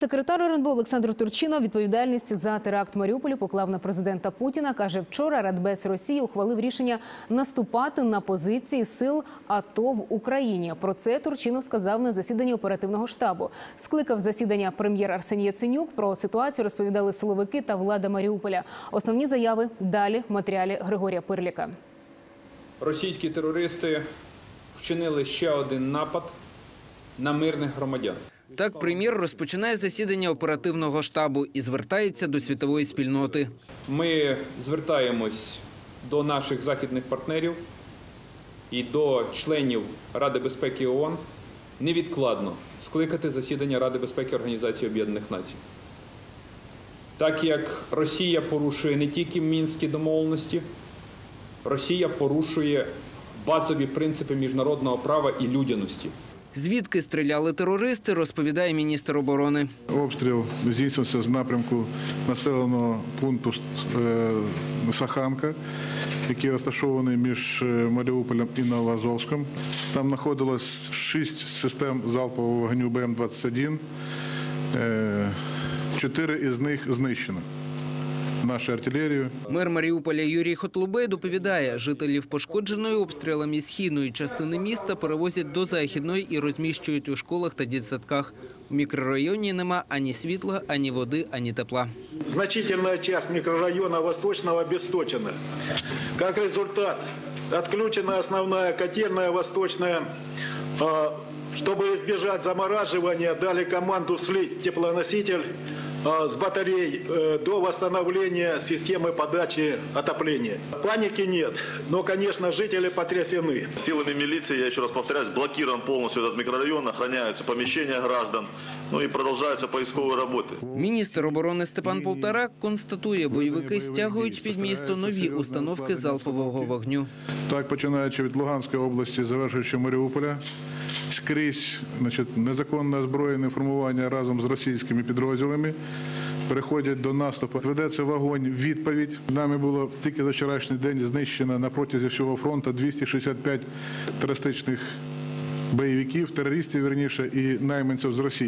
Секретар РНБО Олександр Турчинов відповідальність за теракт Маріуполі поклав на президента Путіна. Каже, вчора Радбез Росії ухвалив рішення наступати на позиції сил АТО в Україні. Про це Турчинов сказав на засіданні оперативного штабу. Скликав засідання прем'єр Арсеній Яценюк. Про ситуацію розповідали силовики та влада Маріуполя. Основні заяви далі в матеріалі Григорія Пирліка. російські терористи вчинили ще один напад на мирних громадян. Так, прем'єр розпочинає засідання оперативного штабу і звертається до світової спільноти. Ми звертаємось до наших західних партнерів і до членів Ради безпеки ООН невідкладно скликати засідання Ради безпеки Організації Об'єднаних Націй. Так як Росія порушує не тільки мінські домовленості, Росія порушує базові принципи міжнародного права і людяності. Звідки стріляли терористи, розповідає міністр оборони. Обстріл здійснився з напрямку населеного пункту е, Саханка, який розташований між е, Маріуполем і Новоазовськом. Там знаходилось шість систем залпового вогню БМ-21. Е, Чотири із них знищено нашою артилерією. Мер Маріуполя Юрій Хотлубей доповідає, жителів пошкодженої обстрілами східної частини міста перевозять до західної і розміщують у школах та дитсадках. У мікрорайоні нема ані світла, ані води, ані тепла. Значительная часть микрорайона Восточного обесточена. Как результат, отключена основная котельная Восточная. А, Чтобы избежать замораживания, дали команду слить теплоноситель с батарей э, до восстановления системы подачи отопления. Паники нет, но, конечно, жители потрясены. Силами милиции, я еще раз повторяюсь, блокирован полностью этот микрорайон, охраняются помещения граждан, ну и продолжаются поисковые работы. Міністр оборони Степан Полтарак констатує, бойовики стягують під місто нові установки залпового вогню. Так, починаючи від Луганської області, завершуючи Маріуполя, скрізь значить, незаконне озброєне формування разом з російськими підрозділами. Переходять до наступу. Ведеться вогонь відповідь. Нами було тільки за вчорашній день знищено на протязі всього фронту 265 терористичних бойовиків, терористів, верніше, і найманців з Росії.